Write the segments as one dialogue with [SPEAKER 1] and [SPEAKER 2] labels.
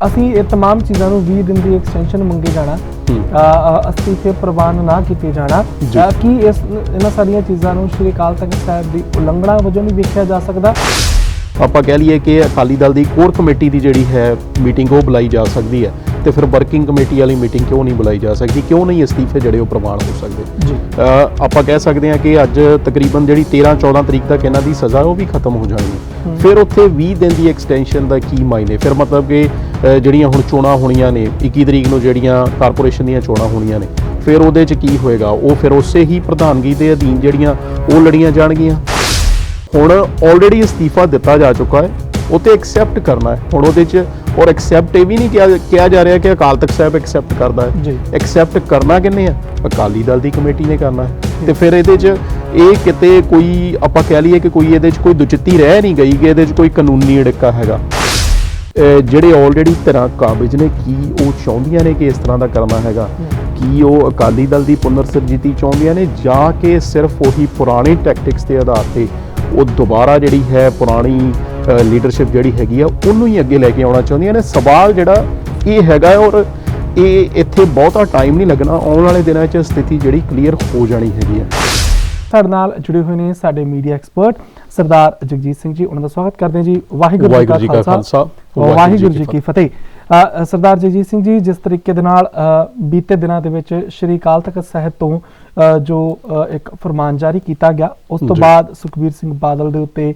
[SPEAKER 1] ਅਸੀਂ ਇਹ तमाम ਚੀਜ਼ਾਂ ਨੂੰ 20 ਦਿਨ ਦੀ ਐਕਸਟੈਂਸ਼ਨ ਮੰਗੇ ਜਾਣਾ
[SPEAKER 2] ਹੂੰ।
[SPEAKER 1] ਅ, ਅ, ਅਸਤੀਫੇ ਪ੍ਰਵਾਨ ਨਾ ਕੀਤੇ ਜਾਣਾ
[SPEAKER 2] ਜੀ।
[SPEAKER 1] ਅ, ਕੀ ਇਸ ਇਹਨਾਂ ਸਾਰੀਆਂ ਚੀਜ਼ਾਂ ਨੂੰ ਸ਼੍ਰੀ ਅਕਾਲ ਤਖਤ ਸਾਹਿਬ ਦੀ ਉਲੰਘਣਾ ਵਜੋਂ ਨਹੀਂ ਵੇਖਿਆ ਜਾ ਸਕਦਾ
[SPEAKER 2] ਆਪਾਂ ਕਹਿ ਲਈਏ ਕਿ ਅਕਾਲੀ ਦਲ ਦੀ ਕੋਰ ਕਮੇਟੀ ਦੀ ਜਿਹੜੀ ਹੈ ਮੀਟਿੰਗ ਉਹ ਬੁਲਾਈ ਜਾ ਸਕਦੀ ਹੈ ਤੇ ਫਿਰ ਵਰਕਿੰਗ ਕਮੇਟੀ ਵਾਲੀ ਮੀਟਿੰਗ ਕਿਉਂ ਨਹੀਂ ਬੁਲਾਈ ਜਾ ਸਕਦੀ? ਕਿਉਂ ਨਹੀਂ ਅਸਤੀਫੇ ਜਿਹੜੇ ਉਹ ਪ੍ਰਵਾਨ ਹੋ ਸਕਦੇ?
[SPEAKER 1] ਜੀ।
[SPEAKER 2] ਆਪਾਂ ਕਹਿ ਸਕਦੇ ਹਾਂ ਕਿ ਅੱਜ ਤਕਰੀਬਨ ਜਿਹੜੀ 13 14 ਤਰੀਕ ਤੱਕ ਇਹਨਾਂ ਦੀ ਸਜ਼ਾ ਉਹ ਵੀ ਖਤਮ ਹੋ ਜਾਣੀ ਫਿਰ ਉੱਥੇ 20 ਦਿਨ ਦੀ ਐਕਸਟੈਂਸ਼ਨ ਦਾ ਕੀ ਮਾਇਨੇ? ਫਿਰ ਮਤਲਬ ਕਿ ਜਿਹੜੀਆਂ ਹੁਣ ਚੋਣਾਂ ਹੋਣੀਆਂ ਨੇ 21 ਤਰੀਕ ਨੂੰ ਜਿਹੜੀਆਂ ਕਾਰਪੋਰੇਸ਼ਨ ਦੀਆਂ ਚੋਣਾਂ ਹੋਣੀਆਂ ਨੇ ਫਿਰ ਉਹਦੇ 'ਚ ਕੀ ਹੋਏਗਾ? ਉਹ ਫਿਰ ਉਸੇ ਹੀ ਪ੍ਰਧਾਨਗੀ ਦੇ ਅਧੀਨ ਜਿਹੜੀਆਂ ਉਹ ਲੜੀਆਂ ਜਾਣਗੀਆਂ। ਹੁਣ ਆਲਰੇਡੀ ਅਸਤੀਫਾ ਦਿੱਤਾ ਜਾ ਚੁੱਕਾ ਹੈ। ਉਹ ਤੇ ਐਕਸੈਪਟ ਕਰਨਾ ਹੈ। ਹੁਣ ਉਹਦੇ 'ਚ ਔਰ ਐਕਸੈਪਟ ਇਹ ਵੀ ਨਹੀਂ ਕਿਹਾ ਕਿਹਾ ਜਾ ਰਿਹਾ ਕਿ ਅਕਾਲ ਤਖਤ ਸਾਹਿਬ ਐਕਸੈਪਟ ਕਰਦਾ ਹੈ। ਐਕਸੈਪਟ ਕਰਨਾ ਕਿੰਨੇ ਆ? ਅਕਾਲੀ ਦਲ ਦੀ ਕਮੇਟੀ ਨੇ ਕਰਨਾ ਹੈ। ਤੇ ਫਿਰ ਇਹਦੇ 'ਚ ਇਹ ਕਿਤੇ ਕੋਈ ਆਪਾਂ ਕਹਿ ਲਈਏ ਕਿ ਕੋਈ ਇਹਦੇ 'ਚ ਕੋਈ ਦੁਚਿੱਤੀ ਰਹਿ ਨਹੀਂ ਗਈ ਕਿ ਇਹਦੇ 'ਚ ਕੋਈ ਕਾਨੂੰਨੀ ਅੜਿੱਕਾ ਹੈਗਾ। ਜਿਹੜੇ ਆਲਰੇਡੀ ਧਿਰਾਂ ਕਾਬਜ ਨੇ ਕੀ ਉਹ ਚਾਹੁੰਦੀਆਂ ਨੇ ਕਿ ਇਸ ਤਰ੍ਹਾਂ ਦਾ ਕਰਨਾ ਹੈਗਾ? ਕੀ ਉਹ ਅਕਾਲੀ ਦਲ ਦੀ ਪੁਨਰ ਸਰਜੀਤੀ ਚਾਹੁੰਦੀਆਂ ਨੇ ਜਾਂ ਕਿ ਸਿਰਫ ਉਹੀ ਪੁਰਾਣੀ ਟੈਕਟਿਕਸ ਦੇ ਆਧਾਰ ਤੇ ਉਹ ਦੁਬਾਰਾ ਜਿਹੜੀ ਹੈ ਪੁਰਾਣੀ ਲੀਡਰਸ਼ਿਪ ਜਿਹੜੀ ਹੈਗੀ ਆ ਉਹਨੂੰ ਹੀ ਅੱਗੇ ਲੈ ਕੇ ਆਉਣਾ ਚਾਹੁੰਦੀਆਂ ਨੇ। ਸਵਾਲ ਜਿਹੜਾ ਇਹ ਹੈਗਾ ਔਰ ਇਹ ਇੱਥੇ ਬਹੁਤਾ ਟਾਈਮ ਨਹੀਂ ਲੱਗਣਾ। ਆਉਣ ਵਾਲੇ ਦਿਨਾਂ 'ਚ ਸਥਿਤੀ ਜਿਹੜੀ ਕਲੀਅਰ ਹੋ ਜਾਣੀ ਹੈਗੀ ਆ।
[SPEAKER 1] ਸਾਡੇ ਨਾਲ ਜੁੜੇ ਹੋਏ ਨੇ ਸਾਡੇ ਮੀਡੀਆ ਐਕਸਪਰਟ ਸਰਦਾਰ ਜਗਜੀਤ ਸਿੰਘ ਜੀ। ਉਹਨਾਂ ਦਾ ਸਵਾਗਤ ਕਰਦੇ ਹਾਂ ਜੀ। ਵਾਹਿਗੁਰੂ
[SPEAKER 2] ਜੀ ਕਾ ਖਾਲਸਾ,
[SPEAKER 1] ਵਾਹਿਗੁਰੂ ਜੀ ਕੀ ਫਤਿਹ। ਸਰਦਾਰ ਜਗਜੀਤ ਸਿੰਘ ਜੀ ਜਿਸ ਤਰੀਕੇ ਦੇ ਨਾਲ ਬੀਤੇ ਦਿਨਾਂ ਦੇ ਵਿੱਚ ਸ਼੍ਰੀ ਅਕਾਲ ਤਖਤ ਸਾਹਿਬ ਤੋਂ ਜੋ ਇੱਕ ਫਰਮਾਨ ਜਾਰੀ ਕੀਤਾ ਗਿਆ ਉਸ ਤੋਂ। ਬਾਅਦ ਸੁਖਬੀਰ ਸਿੰਘ ਬਾਦਲ ਦੇ ਉੱਤੇ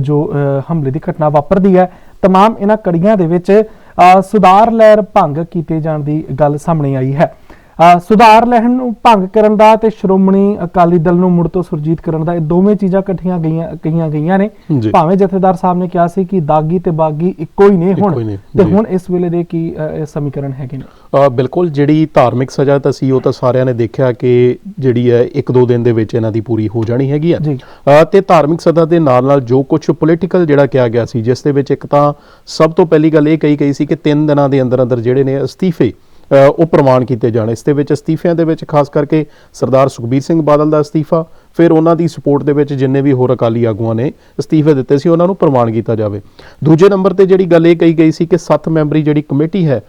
[SPEAKER 1] ਜੋ ਅ, ਹਮਲੇ ਦੀ ਘਟਨਾ ਵਾਪਰਦੀ ਹੈ तमाम ਇਹਨਾਂ ਕੜੀਆਂ ਦੇ ਵਿੱਚ ਅ, ਸੁਧਾਰ ਲਹਿਰ ਭੰਗ ਕੀਤੇ ਜਾਣ ਦੀ ਗੱਲ ਸਾਹਮਣੇ ਆਈ ਹੈ ਅ, ਸੁਧਾਰ ਲਹਿਰ ਨੂੰ ਭੰਗ ਕਰਨ ਦਾ ਤੇ ਸ਼੍ਰੋਮਣੀ ਅਕਾਲੀ ਦਲ ਨੂੰ ਮੁੜ ਤੋਂ ਸੁਰਜੀਤ ਕਰਨ ਦਾ ਇਹ ਦੋਵੇਂ ਚੀਜ਼ਾਂ ਇਕੱਠੀਆਂ ਗਈਆਂ ਕਹੀਆਂ ਗਈਆਂ ਨੇ। ਭਾਵੇਂ ਜਥੇਦਾਰ ਸਾਹਿਬ ਨੇ ਕਿਹਾ ਸੀ ਕਿ ਦਾਗੀ ਤੇ ਬਾਗੀ ਇੱਕੋ ਹੀ ਨੇ ਹੁਣ ਤੇ। ਹੁਣ ਇਸ ਵੇਲੇ ਦੇ ਕੀ ਸਮੀਕਰਨ ਹੈਗੇ ਨੇ
[SPEAKER 2] ਬਿਲਕੁਲ ਜਿਹੜੀ ਧਾਰਮਿਕ ਸਜ਼ਾ ਤਾਂ ਸੀ ਉਹ ਤਾਂ ਸਾਰਿਆਂ ਨੇ ਦੇਖਿਆ ਕਿ ਜਿਹੜੀ ਹੈ ਇੱਕ ਦੋ ਦਿਨ ਦੇ ਵਿੱਚ ਇਹਨਾਂ ਦੀ ਪੂਰੀ ਹੋ ਜਾਣੀ ਹੈਗੀ ਆ ਤੇ ਧਾਰਮਿਕ ਸਜ਼ਾ ਦੇ ਨਾਲ ਨਾਲ ਜੋ ਕੁਝ ਪੋਲੀਟੀਕਲ ਜਿਹੜਾ ਕਿਹਾ ਗਿਆ ਸੀ ਜਿਸ ਦੇ ਵਿੱਚ ਇੱਕ ਤਾਂ ਸਭ ਤੋਂ ਪਹਿਲੀ ਗੱਲ ਇਹ ਕਹੀ ਗਈ ਸੀ ਕਿ ਤਿੰਨ ਦਿਨਾਂ ਦੇ ਅੰਦਰ ਅੰਦਰ ਜਿਹੜੇ ਨੇ ਅਸਤੀਫੇ ਉਹ ਪ੍ਰਵਾਨ ਕੀਤੇ ਜਾਣ। ਇਸ ਦੇ ਵਿੱਚ ਅਸਤੀਫਿਆਂ ਦੇ ਵਿੱਚ ਖਾਸ ਕਰਕੇ ਸਰਦਾਰ ਸੁਖਬੀਰ ਸਿੰਘ ਬਾਦਲ ਦਾ ਅਸਤੀਫਾ, ਫਿਰ ਉਹਨਾਂ ਦੀ ਸਪੋਰਟ ਦੇ ਵਿੱਚ ਜਿੰਨੇ ਵੀ ਹੋਰ ਅਕਾਲੀ ਆਗੂਆਂ ਨੇ ਅਸਤੀਫੇ ਦਿੱਤੇ ਸੀ, ਉਹਨਾਂ ਨੂੰ ਪ੍ਰਵਾਨ ਕੀਤਾ ਜਾਵੇ। ਦੂਜੇ ਨੰਬਰ ਤੇ ਜਿਹੜੀ ਗੱਲ ਇਹ ਕਹੀ ਗਈ ਸੀ ਕਿ 7 ਮੈਂਬਰੀ ਜਿਹੜੀ ਕਮੇਟੀ ਹੈ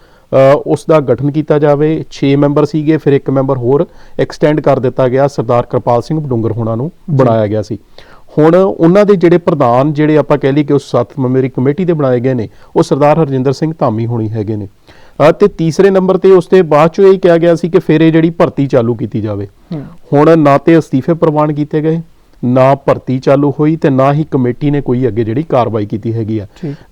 [SPEAKER 2] ਉਸ ਦਾ ਗਠਨ ਕੀਤਾ ਜਾਵੇ। 6 ਮੈਂਬਰ ਸੀਗੇ, ਫਿਰ ਇੱਕ ਮੈਂਬਰ ਹੋਰ ਐਕਸਟੈਂਡ ਕਰ ਦਿੱਤਾ ਗਿਆ, ਸਰਦਾਰ ਕਿਰਪਾਲ ਸਿੰਘ ਬਡੂੰਗਰ ਹੋਣਾ ਨੂੰ ਬਣਾਇਆ ਗਿਆ ਸੀ। ਹੁਣ ਉਹਨਾਂ ਦੇ ਜਿਹੜੇ ਪ੍ਰਧਾਨ, ਜਿਹੜੇ ਆਪਾਂ ਕਹਿ ਲਈ ਕਿ ਉਸ 7 ਮੈਂਬਰੀ ਕਮੇਟੀ ਦੇ ਬਣਾਏ ਗਏ ਨੇ, ਉਹ ਸਰਦਾਰ ਹਰਜਿੰਦਰ ਸਿੰਘ ਧਾਮੀ ਹੋਣੀ ਹੈਗੇ ਨੇ। ਤੇ ਤੀਸਰੇ ਨੰਬਰ ਤੇ ਉਸ ਦੇ ਬਾਅਦ ਚੋਂ ਇਹ ਕਿਹਾ ਗਿਆ ਸੀ ਕਿ ਫਿਰ ਇਹ ਜਿਹੜੀ ਭਰਤੀ ਚਾਲੂ ਕੀਤੀ ਜਾਵੇ। ਹੁਣ ਨਾ ਤੇ ਅਸਤੀਫੇ ਪ੍ਰਵਾਨ ਕੀਤੇ ਗਏ ਨਾ ਭਰਤੀ ਚਾਲੂ ਹੋਈ ਤੇ ਨਾ ਹੀ ਕਮੇਟੀ ਨੇ ਕੋਈ ਅੱਗੇ ਜਿਹੜੀ ਕਾਰਵਾਈ ਕੀਤੀ ਹੈਗੀ ਆ।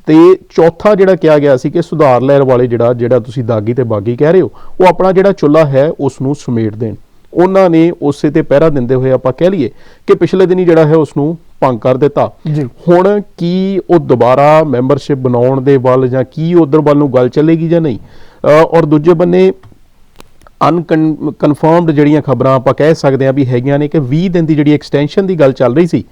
[SPEAKER 2] ਤੇ ਚੌਥਾ ਜਿਹੜਾ ਕਿਹਾ ਗਿਆ ਸੀ ਕਿ ਸੁਧਾਰ ਲਹਿਰ ਵਾਲੇ ਜਿਹੜਾ ਜਿਹੜਾ ਤੁਸੀਂ ਦਾਗੀ ਤੇ ਬਾਗੀ ਕਹਿ ਰਹੇ ਹੋ ਉਹ ਆਪਣਾ ਜਿਹੜਾ ਚੁੱਲਾ ਹੈ ਉਸ ਨੂੰ ਸਮੇਟ ਦੇਣ ਉਹਨਾਂ ਨੇ ਉਸੇ ਤੇ ਪਹਿਰਾ ਦਿੰਦੇ ਹੋਏ ਆਪਾਂ ਕਹਿ ਲਈਏ ਕਿ ਪਿਛਲੇ ਦਿਨੀ ਜਿਹੜਾ ਹੈ ਉਸ ਨੂੰ ਭੰਗ ਕਰ ਦਿੱਤਾ। ਹੁਣ ਕੀ ਉਹ ਦੁਬਾਰਾ ਮੈਂਬਰਸ਼ਿਪ ਬਣਾਉਣ ਦੇ ਵੱਲ ਜਾਂ ਕੀ ਉਧਰ ਵੱਲ ਨੂੰ ਗੱਲ ਚੱਲੇਗੀ ਜਾਂ ਨਹੀਂ ਔਰ ਦੂਜੇ ਬੰਨੇ ਅਨਕਨਫਰਮਡ ਜਿਹੜੀਆਂ ਖਬਰਾਂ ਆਪਾਂ ਕਹਿ ਸਕਦੇ ਹਾਂ ਵੀ ਹੈਗੀਆਂ ਨੇ ਕਿ 20 ਦਿਨ ਦੀ ਜਿਹੜੀ ਐਕਸਟੈਂਸ਼ਨ ਦੀ ਗੱਲ ਚੱਲ ਰਹੀ ਸੀ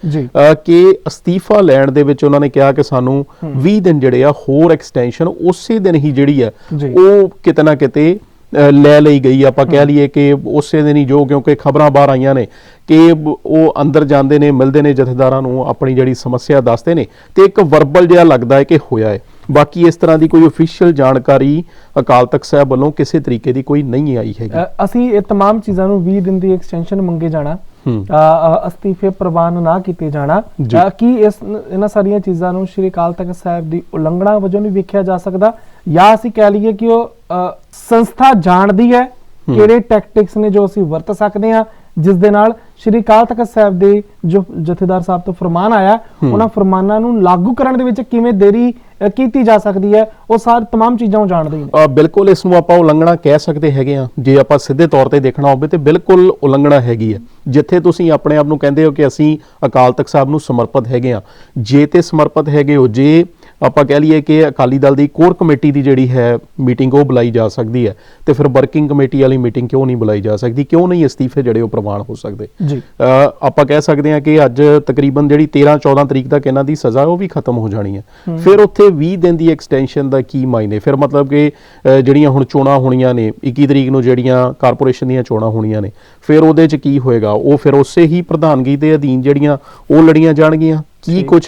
[SPEAKER 2] ਕਿ ਅਸਤੀਫਾ ਲੈਣ ਦੇ ਵਿੱਚ ਉਹਨਾਂ ਨੇ ਕਿਹਾ ਕਿ ਸਾਨੂੰ 20 ਦਿਨ ਜਿਹੜੇ ਆ ਹੋਰ ਐਕਸਟੈਂਸ਼ਨ ਉਸੇ ਦਿਨ ਹੀ ਜਿਹੜੀ ਆ। ਉਹ ਕਿਤੇ ਨਾ ਕਿਤੇ ਲੈ ਲਈ ਗਈ ਆਪਾਂ ਕਹਿ ਲਈਏ ਕਿ ਉਸੇ ਦਿਨ ਹੀ ਜੋ ਕਿਉਂਕਿ ਖਬਰਾਂ ਬਾਹਰ ਆਈਆਂ ਨੇ ਕਿ ਬ- ਉਹ ਅੰਦਰ ਜਾਂਦੇ ਨੇ ਮਿਲਦੇ ਨੇ ਜਥੇਦਾਰਾਂ ਨੂੰ ਆਪਣੀ ਜਿਹੜੀ ਸਮੱਸਿਆ ਦੱਸਦੇ ਨੇ ਤੇ ਇੱਕ ਵਰਬਲ ਜਿਹਾ ਲੱਗਦਾ ਹੈ ਕਿ ਹੋਇਆ ਹੈ ਬਾਕੀ ਇਸ ਤਰ੍ਹਾਂ ਦੀ ਕੋਈ ਅਫੀਸ਼ੀਅਲ ਜਾਣਕਾਰੀ ਅਕਾਲ ਤਖਤ ਸਾਹਿਬ ਵੱਲੋਂ ਕਿਸੇ ਤਰੀਕੇ ਦੀ ਕੋਈ ਨਹੀਂ ਆਈ ਹੈਗੀ
[SPEAKER 1] ਅ, ਅਸੀਂ ਇਹ तमाम ਚੀਜ਼ਾਂ ਨੂੰ 20 ਦਿਨ ਦੀ ਐਕਸਟੈਂਸ਼ਨ ਮੰਗੇ ਜਾਣਾ
[SPEAKER 2] ਹੂੰ।
[SPEAKER 1] ਅ, ਅ, ਅਸਤੀਫੇ ਪ੍ਰਵਾਨ ਨਾ ਕੀਤੇ ਜਾਣਾ
[SPEAKER 2] ਜੀ।
[SPEAKER 1] ਅ, ਕੀ ਇਸ ਇਹਨਾਂ ਸਾਰੀਆਂ ਚੀਜ਼ਾਂ ਨੂੰ ਸ਼੍ਰੀ ਅਕਾਲ ਤਖਤ ਸਾਹਿਬ ਦੀ ਉਲੰਘਣਾ ਵਜੋਂ ਨਹੀਂ ਵੇਖਿਆ ਜਾ ਸਕਦਾ ਜਾਂ ਅਸੀਂ ਕਹਿ ਲਈਏ ਕਿ ਉਹ ਅ, ਸੰਸਥਾ ਜਾਣਦੀ ਹੈ ਕਿਹੜੇ ਟੈਕਟਿਕਸ ਨੇ ਜੋ ਅਸੀਂ ਵਰਤ ਸਕਦੇ ਹਾਂ ਜਿਸ ਦੇ ਨਾਲ ਸ਼੍ਰੀ ਅਕਾਲ ਤਖਤ ਸਾਹਿਬ ਦੇ ਜੋ ਜਥੇਦਾਰ ਸਾਹਿਬ ਤੋਂ ਫਰਮਾਨ ਆਇਆ ਉਹਨਾਂ ਫਰਮਾਨਾਂ ਨੂੰ ਲਾਗੂ ਕਰਨ ਦੇ ਵਿੱਚ ਕਿਵੇਂ ਦੇਰੀ ਅ, ਕੀਤੀ ਜਾ ਸਕਦੀ ਹੈ ਉਹ ਸਾਰੀ तमाम ਚੀਜ਼ਾਂ ਉਹ ਜਾਣਦੇ ਹੀ ਨੇ
[SPEAKER 2] ਅ, ਬਿਲਕੁਲ ਇਸ ਨੂੰ ਆਪਾਂ ਉਲੰਘਣਾ ਕਹਿ ਸਕਦੇ ਹੈਗੇ ਆ ਜੇ ਆਪਾਂ ਸਿੱਧੇ ਤੌਰ ਤੇ ਦੇਖਣਾ ਹੋਵੇ ਤੇ ਬਿਲਕੁਲ ਉਲੰਘਣਾ ਹੈਗੀ ਹੈ ਜਿੱਥੇ ਤੁਸੀਂ ਆਪਣੇ ਆਪ ਨੂੰ ਕਹਿੰਦੇ ਹੋ ਕਿ ਅਸੀਂ ਅਕਾਲ ਤਖਤ ਸਾਹਿਬ ਨੂੰ ਸਮਰਪਿਤ ਹੈਗੇ ਆ ਜੇ ਤੇ ਸਮਰਪਿਤ ਹੈਗੇ ਹੋ ਜੇ ਆਪਾਂ ਕਹਿ ਲਈਏ ਕਿ ਅਕਾਲੀ ਦਲ ਦੀ ਕੋਰ ਕਮੇਟੀ ਦੀ ਜਿਹੜੀ ਹੈ ਮੀਟਿੰਗ ਉਹ ਬੁਲਾਈ ਜਾ ਸਕਦੀ ਹੈ ਤੇ ਫਿਰ ਵਰਕਿੰਗ ਕਮੇਟੀ ਵਾਲੀ ਮੀਟਿੰਗ ਕਿਉਂ ਨਹੀਂ ਬੁਲਾਈ ਜਾ ਸਕਦੀ? ਕਿਉਂ ਨਹੀਂ ਅਸਤੀਫੇ ਜਿਹੜੇ ਉਹ ਪ੍ਰਵਾਨ ਹੋ ਸਕਦੇ?
[SPEAKER 1] ਜੀ।
[SPEAKER 2] ਆਪਾਂ ਕਹਿ ਸਕਦੇ ਹਾਂ ਕਿ ਅੱਜ ਤਕਰੀਬਨ ਜਿਹੜੀ 13 14 ਤਰੀਕ ਤੱਕ ਇਹਨਾਂ ਦੀ ਸਜ਼ਾ ਉਹ ਵੀ ਖਤਮ ਹੋ ਜਾਣੀ ਹੈ। ਫਿਰ ਉੱਥੇ 20 ਦਿਨ ਦੀ ਐਕਸਟੈਂਸ਼ਨ ਦਾ ਕੀ ਮਾਇਨੇ? ਫਿਰ ਮਤਲਬ ਕਿ ਜਿਹੜੀਆਂ ਹੁਣ ਚੋਣਾਂ ਹੋਣੀਆਂ ਨੇ 21 ਤਰੀਕ ਨੂੰ ਜਿਹੜੀਆਂ ਕਾਰਪੋਰੇਸ਼ਨ ਦੀਆਂ ਚੋਣਾਂ ਹੋਣੀਆਂ ਨੇ ਫਿਰ ਉਹਦੇ 'ਚ ਕੀ ਹੋਏਗਾ? ਉਹ ਫਿਰ ਉਸੇ ਹੀ ਪ੍ਰਧਾਨਗੀ ਦੇ ਅਧੀਨ ਜਿਹੜੀਆਂ ਉਹ ਲੜੀਆਂ ਜਾਣਗੀਆਂ। ਕੀ ਕੁਝ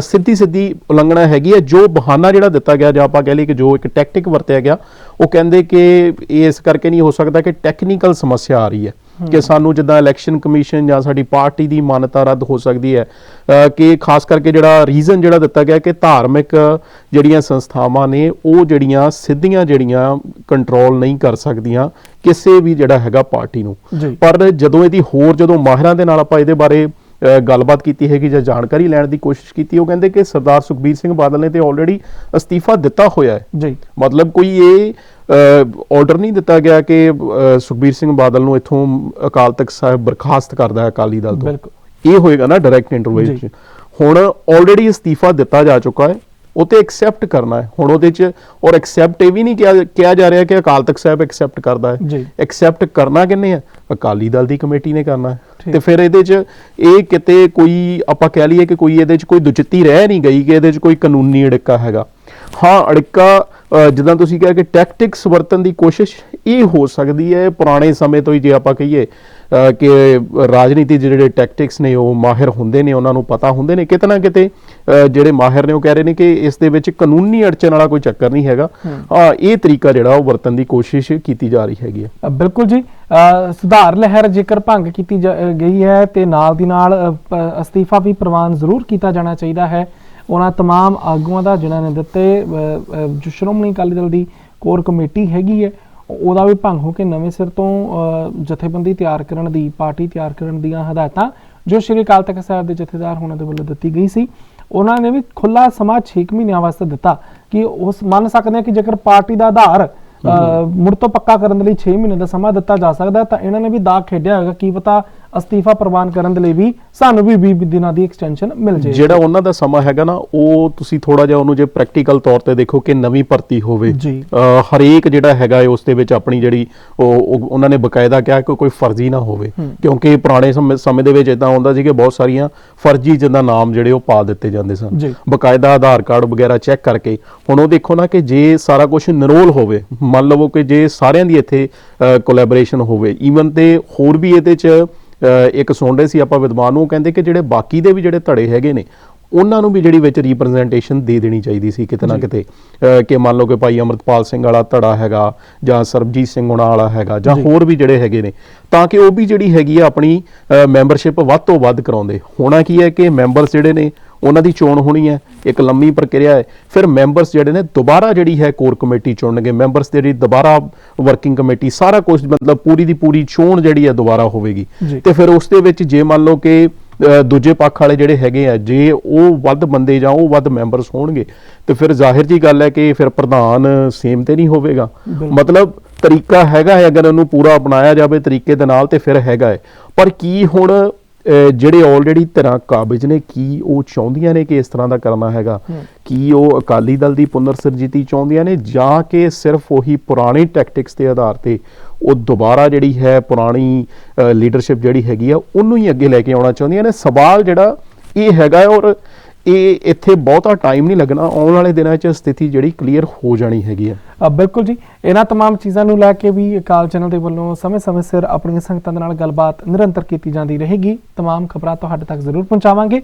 [SPEAKER 2] ਸਿੱਧੀ ਸਿੱਧੀ ਉਲੰਘਣਾ ਹੈਗੀ ਹੈ? ਜੋ ਬਹਾਨਾ ਜਿਹੜਾ ਦਿੱਤਾ ਗਿਆ ਜਾਂ ਆਪਾਂ ਕਹਿ ਲਈਏ ਕਿ ਜੋ ਇੱਕ ਟੈਕਟਿਕ ਵਰਤਿਆ ਗਿਆ ਉਹ ਕਹਿੰਦੇ ਕਿ ਇਹ ਇਸ ਕਰਕੇ ਨਹੀਂ ਹੋ ਸਕਦਾ ਕਿ ਟੈਕਨੀਕਲ ਸਮੱਸਿਆ ਆ ਰਹੀ ਹੈ। ਕਿ ਸਾਨੂੰ ਜਿੱਦਾਂ ਇਲੈਕਸ਼ਨ ਕਮਿਸ਼ਨ ਜਾਂ ਸਾਡੀ ਪਾਰਟੀ ਦੀ ਮਾਨਤਾ ਰੱਦ ਹੋ ਸਕਦੀ ਹੈ। ਕਿ ਖਾਸ ਕਰਕੇ ਜਿਹੜਾ ਰੀਜ਼ਨ ਜਿਹੜਾ ਦਿੱਤਾ ਗਿਆ ਕਿ ਧਾਰਮਿਕ ਜਿਹੜੀਆਂ ਸੰਸਥਾਵਾਂ ਨੇ ਉਹ ਜਿਹੜੀਆਂ ਸਿੱਧੀਆਂ ਜਿਹੜੀਆਂ ਕੰਟਰੋਲ ਨਹੀਂ ਕਰ ਸਕਦੀਆਂ ਕਿਸੇ ਵੀ ਜਿਹੜਾ ਹੈਗਾ ਪਾਰਟੀ ਨੂੰ। ਪਰ ਜਦੋਂ ਇਹਦੀ ਹੋਰ ਜਦੋਂ ਮਾਹਿਰਾਂ ਦੇ ਨਾਲ ਆਪਾਂ ਇਹਦੇ ਬਾਰੇ ਗੱਲਬਾਤ ਕੀਤੀ ਹੈਗੀ ਜਾਂ ਜਾਣਕਾਰੀ ਲੈਣ ਦੀ ਕੋਸ਼ਿਸ਼ ਕੀਤੀ ਉਹ ਕਹਿੰਦੇ ਕਿ ਸਰਦਾਰ ਸੁਖਬੀਰ ਸਿੰਘ ਬਾਦਲ ਨੇ ਤੇ ਆਲਰੇਡੀ ਅਸਤੀਫਾ ਦਿੱਤਾ ਹੋਇਆ ਹੈ।
[SPEAKER 1] ਜੀ।
[SPEAKER 2] ਮਤਲਬ ਕੋਈ ਇਹ ਆਰਡਰ ਨਹੀਂ ਦਿੱਤਾ ਗਿਆ ਕਿ ਸੁਖਬੀਰ ਸਿੰਘ ਬਾਦਲ ਨੂੰ ਇੱਥੋਂ ਅਕਾਲ ਤਖਤ ਸਾਹਿਬ ਬਰਖਾਸਤ ਕਰਦਾ ਹੈ ਅਕਾਲੀ ਦਲ ਤੋਂ।
[SPEAKER 1] ਬਿਲਕੁਲ।
[SPEAKER 2] ਇਹ ਹੋਏਗਾ ਨਾ ਡਾਇਰੈਕਟ ਇੰਟਰਵੈਂਸ਼ਨ ਹੁਣ ਆਲਰੇਡੀ ਅਸਤੀਫਾ ਦਿੱਤਾ ਜਾ ਚੁੱਕਾ ਹੈ। ਉਹ ਤੇ ਐਕਸੈਪਟ ਕਰਨਾ ਹੈ। ਹੁਣ ਉਹਦੇ ਚ ਔਰ ਐਕਸੈਪਟ ਇਹ ਵੀ ਨਹੀਂ ਕਿਹਾ ਕਿਹਾ ਜਾ ਰਿਹਾ ਕਿ ਅਕਾਲ ਤਖਤ ਸਾਹਿਬ ਐਕਸੈਪਟ ਕਰਦਾ ਹੈ। ਐਕਸੈਪਟ ਕਰਨਾ ਕਿੰਨੇ ਆ? ਅਕਾਲੀ ਦਲ ਦੀ ਕਮੇਟੀ ਨੇ ਕਰਨਾ। ਤੇ ਫਿਰ ਇਹਦੇ ਚ ਇਹ ਕਿਤੇ ਕੋਈ ਆਪਾਂ ਕਹਿ ਲਈਏ ਕਿ ਕੋਈ ਇਹਦੇ ਚ ਕੋਈ ਦੁਚਿੱਤੀ ਰਹਿ ਨਹੀਂ ਗਈ ਕਿ ਇਹਦੇ ਚ ਕੋਈ ਕਾਨੂੰਨੀ ਅੜਿੱਕਾ ਹੈਗਾ। ਹਾਂ ਅੜਿੱਕਾ ਜਿੱਦਾਂ ਤੁਸੀਂ ਕਿਹਾ ਕਿ ਟੈਕਟਿਕਸ ਵਰਤਨ ਦੀ ਕੋਸ਼ਿਸ਼ ਇਹ ਹੋ ਸਕਦੀ ਹੈ ਪੁਰਾਣੇ ਸਮੇਂ ਤੋਂ ਹੀ ਜੇ ਆਪਾਂ ਕਹੀਏ। ਕਿ ਰਾਜਨੀਤੀ 'ਚ ਜਿਹੜੇ ਟੈਕਟਿਕਸ ਨੇ ਉਹ ਮਾਹਿਰ ਹੁੰਦੇ ਨੇ ਉਹਨਾਂ ਨੂੰ ਪਤਾ ਹੁੰਦੇ ਨੇ ਕਿਤੇ ਨਾ ਕਿਤੇ ਅ, ਜਿਹੜੇ ਮਾਹਿਰ ਨੇ ਉਹ ਕਹਿ ਰਹੇ ਨੇ ਕਿ ਇਸ ਦੇ ਵਿੱਚ ਕਾਨੂੰਨੀ ਅੜਚਨ ਵਾਲਾ ਕੋਈ ਚੱਕਰ ਨਹੀਂ ਹੈਗਾ ਹਾਂ ਇਹ ਤਰੀਕਾ ਜਿਹੜਾ ਉਹ ਵਰਤਨ ਦੀ ਕੋਸ਼ਿਸ਼ ਕੀਤੀ ਜਾ ਰਹੀ ਹੈਗੀ ਹੈ
[SPEAKER 1] ਅ, ਬਿਲਕੁਲ ਜੀ ਅ, ਸੁਧਾਰ ਲਹਿਰ ਜੇਕਰ ਭੰਗ ਕੀਤੀ ਜਾ- ਅ, ਗਈ ਹੈ ਤੇ ਨਾਲ ਦੀ ਨਾਲ ਅ, ਪ- ਅਸਤੀਫਾ ਵੀ ਪ੍ਰਵਾਨ ਜ਼ਰੂਰ ਕੀਤਾ ਜਾਣਾ ਚਾਹੀਦਾ ਹੈ ਉਹਨਾਂ तमाम ਆਗੂਆਂ ਦਾ ਜਿਨ੍ਹਾਂ ਨੇ ਦਿੱਤੇ ਅ, ਅ, ਜੋ ਸ਼੍ਰੋਮਣੀ ਅਕਾਲੀ ਦਲ ਦੀ ਕੋਰ ਕਮੇਟੀ ਹੈਗੀ ਹੈ ਉਹਦਾ ਵੀ ਭੰਗ ਹੋ ਕੇ ਨਵੇਂ ਸਿਰ ਤੋਂ ਜਥੇਬੰਦੀ ਤਿਆਰ ਕਰਨ ਦੀ ਪਾਰਟੀ ਤਿਆਰ ਕਰਨ ਦੀਆਂ ਹਦਾਇਤਾਂ ਜੋ ਸ਼੍ਰੀ ਅਕਾਲ ਤਖਤ ਸਾਹਿਬ ਦੇ ਜਥੇਦਾਰ ਹੋਣਾ ਦੇ ਵੱਲੋਂ ਦਿੱਤੀ ਗਈ ਸੀ ਉਹਨਾਂ ਨੇ ਵੀ ਖੁੱਲਾ ਸਮਾਂ 6 ਮਹੀਨਿਆਂ ਵਾਸਤੇ ਦਿੱਤਾ ਕਿ ਉਸ ਮੰਨ ਸਕਦੇ ਆ ਕਿ ਜੇਕਰ ਪਾਰਟੀ ਦਾ ਆਧਾਰ ਮੁੜ ਤੋਂ ਪੱਕਾ ਕਰਨ ਦੇ ਲਈ 6 ਮਹੀਨੇ ਦਾ ਸਮਾਂ ਦਿੱਤਾ ਜਾ ਸਕਦਾ ਤਾਂ ਇਹਨਾਂ ਨੇ ਵੀ ਦਾਅ ਖੇਡਿਆ ਹੋਵੇਗਾ ਕੀ ਪਤਾ ਅਸਤੀਫਾ ਪ੍ਰਵਾਨ ਕਰਨ ਦੇ ਲਈ ਵੀ ਸਾਨੂੰ ਵੀ 20 ਦਿਨਾਂ ਦੀ ਐਕਸਟੈਂਸ਼ਨ ਮਿਲ ਜਾਏ
[SPEAKER 2] ਜਿਹੜਾ ਉਹਨਾਂ ਦਾ ਸਮਾਂ ਹੈਗਾ ਨਾ ਉਹ ਤੁਸੀਂ ਥੋੜਾ ਜਿਹਾ ਉਹਨੂੰ ਜੇ ਪ੍ਰੈਕਟੀਕਲ ਤੌਰ ਤੇ ਦੇਖੋ ਕਿ ਨਵੀਂ ਭਰਤੀ ਹੋਵੇ।
[SPEAKER 1] ਜੀ।
[SPEAKER 2] ਹਰੇਕ ਜਿਹੜਾ ਹੈਗਾ ਉਸ ਦੇ ਵਿੱਚ ਆਪਣੀ ਜਿਹੜੀ ਉਹ ਉਹ- ਉਹਨਾਂ ਨੇ ਬਕਾਇਦਾ ਕਿਹਾ ਕਿ ਕੋਈ ਫਰਜ਼ੀ ਨਾ ਹੋਵੇ। ਕਿਉਂਕਿ ਪੁਰਾਣੇ ਸਮੇਂ ਦੇ ਵਿੱਚ ਇਦਾਂ ਹੁੰਦਾ ਸੀ ਕਿ ਬਹੁਤ ਸਾਰੀਆਂ ਫਰਜ਼ੀ ਜਿੱਦਾਂ ਨਾਮ ਜਿਹੜੇ ਉਹ ਪਾ ਦਿੱਤੇ ਜਾਂਦੇ ਸਨ।
[SPEAKER 1] ਜੀ।
[SPEAKER 2] ਬਕਾਇਦਾ ਆਧਾਰ ਕਾਰਡ ਵਗੈਰਾ ਚੈੱਕ ਕਰਕੇ। ਹੁਣ ਉਹ ਦੇਖੋ ਨਾ ਕਿ ਜੇ ਸਾਰਾ ਕੁਝ ਨਿਰੋਲ ਹੋਵੇ ਮੰਨ ਲਵੋ ਕਿ ਜੇ ਸਾਰਿਆਂ ਦੀ ਇੱਥੇ ਕੋਲੈਬੋਰੇਸ਼ਨ ਹੋਵੇ ਈਵਨ ਤੇ ਹੋਰ ਵੀ ਇਹਦੇ ਚ ਇੱਕ ਸੁਣ ਰਹੇ ਸੀ ਆਪਾਂ ਵਿਦਵਾਨ ਨੂੰ ਕਹਿੰਦੇ ਕਿ ਜਿਹੜੇ ਬਾਕੀ ਦੇ ਵੀ ਜਿਹੜੇ ਧੜੇ ਹੈਗੇ ਨੇ ਉਹਨਾਂ ਨੂੰ ਵੀ ਜਿਹੜੀ ਵਿੱਚ ਰਿਪਰੈਜ਼ੈਂਟੇਸ਼ਨ ਦੇ ਦੇਣੀ ਚਾਹੀਦੀ ਸੀ ਕਿਤੇ ਨਾ ਕਿਤੇ। ਕਿ ਮੰਨ ਲਓ ਕਿ ਭਾਈ ਅਮਰਤਪਾਲ ਸਿੰਘ ਵਾਲਾ ਧੜਾ ਹੈਗਾ ਜਾਂ ਸਰਬਜੀਤ ਸਿੰਘ ਹੁਣਾਂ ਵਾਲਾ ਹੈਗਾ ਜਾਂ ਹੋਰ ਵੀ ਜਿਹੜੇ ਹੈਗੇ ਨੇ ਤਾਂ ਕਿ ਉਹ ਵੀ ਜਿਹੜੀ ਹੈਗੀ ਆ ਆਪਣੀ ਮੈਂਬਰਸ਼ਿਪ ਵੱਧ ਤੋਂ ਵੱਧ ਕਰਾਉਂਦੇ। ਹੋਣਾ ਕੀ ਹੈ ਕਿ ਮੈਂਬਰਸ ਜਿਹੜੇ ਨੇ ਉਹਨਾਂ ਦੀ ਚੋਣ ਹੋਣੀ ਹੈ ਇੱਕ ਲੰਮੀ ਪ੍ਰਕਿਰਿਆ ਹੈ। ਫਿਰ ਮੈਂਬਰਸ ਜਿਹੜੇ ਨੇ ਦੁਬਾਰਾ ਜਿਹੜੀ ਹੈ ਕੋਰ ਕਮੇਟੀ ਚੁਣਨਗੇ। ਮੈਂਬਰਸ ਜਿਹੜੀ ਦੁਬਾਰਾ ਵਰਕਿੰਗ ਕਮੇਟੀ ਸਾਰਾ ਕੁਝ ਮਤਲਬ ਪੂਰੀ ਦੀ ਪੂਰੀ ਚੋਣ ਜਿਹੜੀ ਹੈ ਦੁਬਾਰਾ ਹੋਵੇਗੀ। ਤੇ ਫਿਰ ਉਸ ਦੇ ਵਿੱਚ ਜੇ ਮੰਨ ਲਓ ਕਿ ਦੂਜੇ ਪੱਖ ਵਾਲੇ ਜਿਹੜੇ ਹੈਗੇ ਆ ਜੇ ਉਹ ਵੱਧ ਬੰਦੇ ਜਾਂ ਉਹ ਵੱਧ ਮੈਂਬਰਸ ਹੋਣਗੇ ਤੇ ਫਿਰ ਜ਼ਾਹਿਰ ਜੀ ਗੱਲ ਹੈ ਕਿ ਫਿਰ ਪ੍ਰਧਾਨ ਸੇਮ ਤੇ ਨਹੀਂ ਹੋਵੇਗਾ। ਮਤਲਬ ਤਰੀਕਾ ਹੈਗਾ ਹੈ ਅਗਰ ਉਹਨੂੰ ਪੂਰਾ ਅਪਣਾਇਆ ਜਾਵੇ ਤਰੀਕੇ ਦੇ ਨਾਲ ਤੇ ਫਿਰ ਹੈਗਾ ਹੈ। ਪਰ ਕੀ ਹੁਣ ਜਿਹੜੇ ਆਲਰੇਡੀ ਧਿਰਾਂ ਕਾਬਜ ਨੇ ਕੀ ਉਹ ਚਾਹੁੰਦੀਆਂ ਨੇ ਕਿ ਇਸ ਤਰ੍ਹਾਂ ਦਾ ਕਰਨਾ ਹੈਗਾ? ਕੀ ਉਹ ਅਕਾਲੀ ਦਲ ਦੀ ਪੁਨਰ ਸਰਜੀਤੀ ਚਾਹੁੰਦੀਆਂ ਨੇ ਜਾਂ ਕਿ ਸਿਰਫ ਉਹੀ ਪੁਰਾਣੀ ਟੈਕਟਿਕਸ ਦੇ ਆਧਾਰ ਤੇ ਉਹ ਦੁਬਾਰਾ ਜਿਹੜੀ ਹੈ ਪੁਰਾਣੀ ਲੀਡਰਸ਼ਿਪ ਜਿਹੜੀ ਹੈਗੀ ਆ ਉਹਨੂੰ ਹੀ ਅੱਗੇ ਲੈ ਕੇ ਆਉਣਾ ਚਾਹੁੰਦੀਆਂ ਨੇ? ਸਵਾਲ ਜਿਹੜਾ ਇਹ ਹੈਗਾ ਔਰ ਇਹ ਇੱਥੇ ਬਹੁਤਾ ਟਾਈਮ ਨਹੀਂ ਲੱਗਣਾ ਆਉਣ ਵਾਲੇ ਦਿਨਾਂ 'ਚ ਸਥਿਤੀ ਜਿਹੜੀ ਕਲੀਅਰ ਹੋ ਜਾਣੀ ਹੈਗੀ ਆ
[SPEAKER 1] ਅ, ਬਿਲਕੁਲ ਜੀ ਇਹਨਾਂ तमाम ਚੀਜ਼ਾਂ ਨੂੰ ਲੈ ਕੇ ਵੀ ਅਕਾਲ ਚੈਨਲ ਦੇ ਵੱਲੋਂ ਸਮੇਂ-ਸਮੇਂ ਸਿਰ ਆਪਣੀਆਂ ਸੰਗਤਾਂ ਦੇ ਨਾਲ ਗੱਲਬਾਤ ਨਿਰੰਤਰ ਕੀਤੀ ਜਾਂਦੀ ਰਹੇਗੀ तमाम ਖਬਰਾਂ ਤੁਹਾਡੇ ਤੱਕ ਜ਼ਰੂਰ ਪਹੁੰਚਾਵਾਂਗੇ